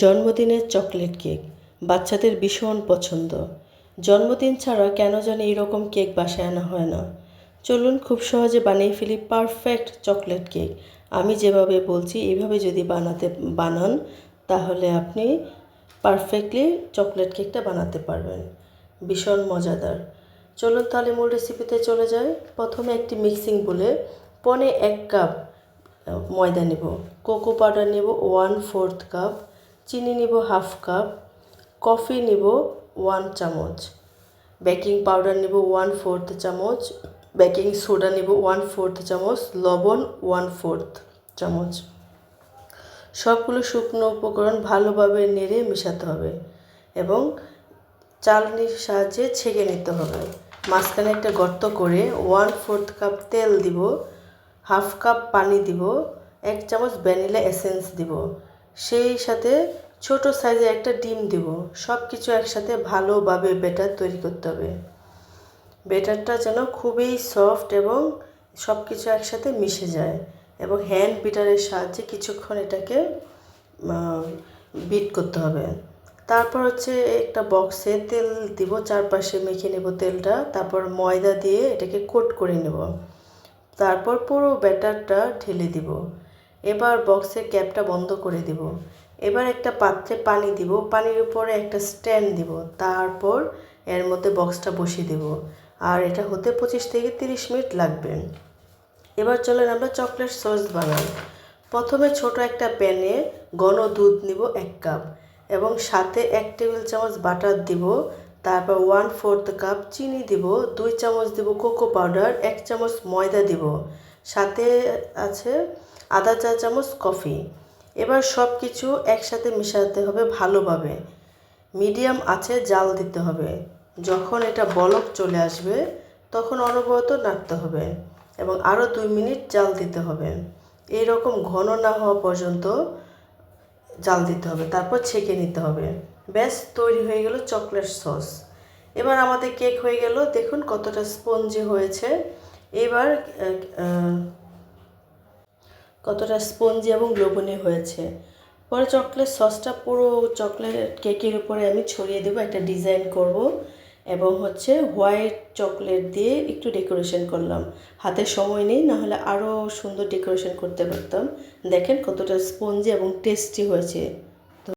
জন্মদিনের chocolate cake, বাচ্চাদের ভীষণ পছন্দ। জন্মদিন ছাড়া কেন জানি এরকম কেক বাসায় আনা হয় না। চলুন খুব সহজে বানিয়ে ফেলি পারফেক্ট চকলেট কেক। আমি যেভাবে বলছি এভাবে যদি বানাতে, বানান, তাহলে আপনি পারফেক্টলি চকলেট কেকটা বানাতে পারবেন। ভীষণ মজাদার। চলুন তাহলে মূল রেসিপিতে চলে যাই। প্রথমে একটি মিক্সিং বলে পনে এক কাপ ময়দা নেব। কোকো পাউডার নেব ওয়ান ফোর্থ কাপ চিনি নিব হাফ কাপ, কফি নেব ওয়ান চামচ, বেকিং পাউডার নেব ওয়ান ফোর্থ চামচ, বেকিং সোডা নেব ওয়ান ফোর্থ চামচ, লবণ ওয়ান ফোর্থ চামচ। সবগুলো শুকনো উপকরণ ভালোভাবে নেড়ে মেশাতে হবে এবং চালনির সাহায্যে ছেঁকে নিতে হবে। মাঝখানে একটা গর্ত করে ওয়ান ফোর্থ কাপ তেল দিব, হাফ কাপ পানি দিব, এক চামচ ভ্যানিলা এসেন্স দিব। সেই সাথে ছোট সাইজে একটা ডিম দিব। সব কিছু একসাথে ভালোভাবে ব্যাটার তৈরি করতে হবে। ব্যাটারটা যেন খুবই সফট এবং সব কিছু একসাথে মিশে যায় এবং হ্যান্ড বিটারের সাহায্যে কিছুক্ষণ এটাকে বিট করতে হবে। তারপর হচ্ছে একটা বক্সে তেল দিব, চারপাশে মেখে নেব তেলটা, তারপর ময়দা দিয়ে এটাকে কোট করে নেব। তারপর পুরো ব্যাটারটা ঢেলে দিব। এবার বক্সের ক্যাপটা বন্ধ করে দিব। এবার একটা পাত্রে পানি দিব, পানির উপরে একটা স্ট্যান্ড দিব, তারপর এর মধ্যে বক্সটা বসিয়ে দেব। আর এটা হতে পঁচিশ থেকে তিরিশ মিনিট লাগবে। এবার চলেন আমরা চকলেট সস বানাই। প্রথমে ছোট একটা প্যানে ঘন দুধ নিব এক কাপ এবং সাথে এক টেবিল চামচ বাটার দিব, তারপর ওয়ান ফোর্থ কাপ চিনি দিব, দুই চামচ দিব কোকো পাউডার, এক চামচ ময়দা দিব। সাথে আছে আধা চা চামচ, কফি। এবার সব কিছু একসাথে মিশাতে হবে ভালোভাবে। মিডিয়াম আছে, জাল দিতে হবে। যখন এটা বলক চলে আসবে, তখন অনবরত নাড়তে হবে এবং আরও দুই মিনিট জাল দিতে হবে। এই রকম ঘন না হওয়া পর্যন্ত জাল দিতে হবে, তারপর ছেঁকে নিতে হবে। ব্যাস, তৈরি হয়ে গেল চকলেট সস। এবার আমাদের কেক হয়ে গেল, দেখুন কতটা স্পঞ্জি হয়েছে। এবার কতটা স্পঞ্জি এবং লোভনীয় হয়েছে। পরে চকলেট সসটা পুরো চকলেট কেকের উপরে আমি ছড়িয়ে দেবো, একটা ডিজাইন করব। এবং হচ্ছে হোয়াইট চকলেট দিয়ে একটু ডেকোরেশন করলাম। হাতে সময় নেই, নাহলে আরও সুন্দর ডেকোরেশন করতে পারতাম। দেখেন কতটা স্পঞ্জি এবং টেস্টি হয়েছে।